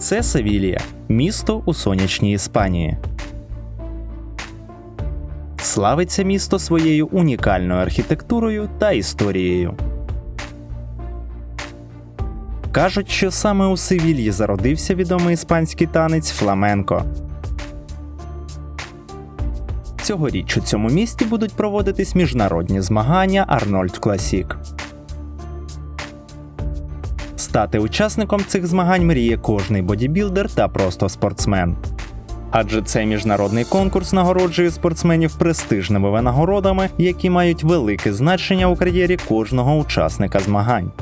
Це Севілія, місто у сонячній Іспанії. Славиться місто своєю унікальною архітектурою та історією. Кажуть, що саме у Севільї зародився відомий іспанський танець фламенко. Цьогоріч у цьому місті будуть проводитись міжнародні змагання Арнольд Класік. Стати учасником цих змагань мріє кожний бодібілдер та просто спортсмен. Адже цей міжнародний конкурс нагороджує спортсменів престижними винагородами, які мають велике значення у кар'єрі кожного учасника змагань.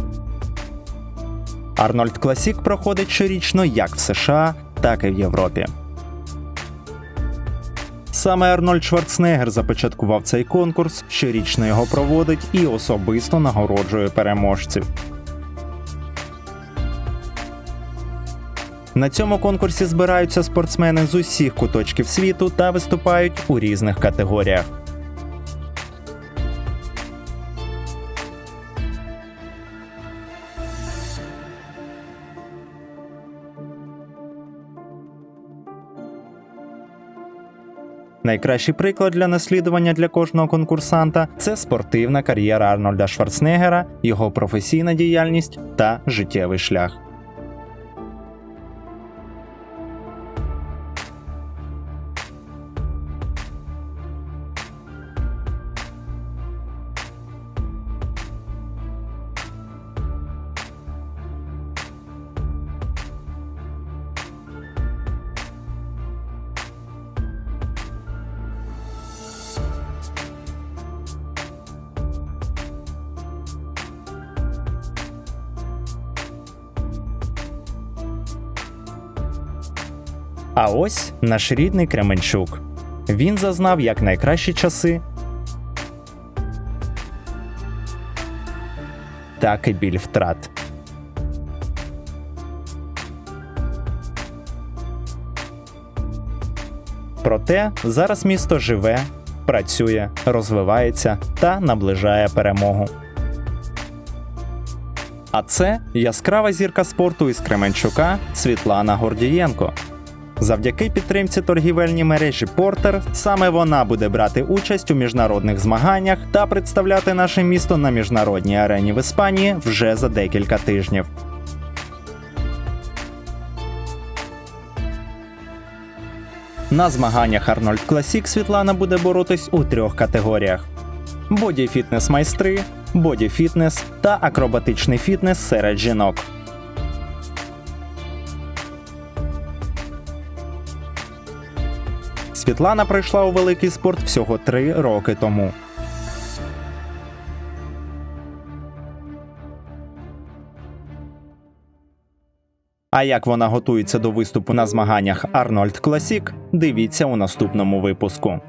Арнольд Класік проходить щорічно як в США, так і в Європі. Саме Арнольд Шварценеггер започаткував цей конкурс, щорічно його проводить і особисто нагороджує переможців. На цьому конкурсі збираються спортсмени з усіх куточків світу та виступають у різних категоріях. Найкращий приклад для наслідування для кожного конкурсанта це спортивна кар'єра Арнольда Шварценеггера, його професійна діяльність та життєвий шлях. А ось наш рідний Кременчук. Він зазнав як найкращі часи, так і біль втрат. Проте зараз місто живе, працює, розвивається та наближає перемогу. А це яскрава зірка спорту із Кременчука Світлана Гордієнко. Завдяки підтримці торгівельній мережі Портер саме вона буде брати участь у міжнародних змаганнях та представляти наше місто на міжнародній арені в Іспанії вже за декілька тижнів. На змаганнях Арнольд Класік Світлана буде боротись у трьох категоріях: боді-фітнес майстри, боді-фітнес та акробатичний фітнес серед жінок. Світлана прийшла у великий спорт всього три роки тому. А як вона готується до виступу на змаганнях Арнольд Класік, дивіться у наступному випуску.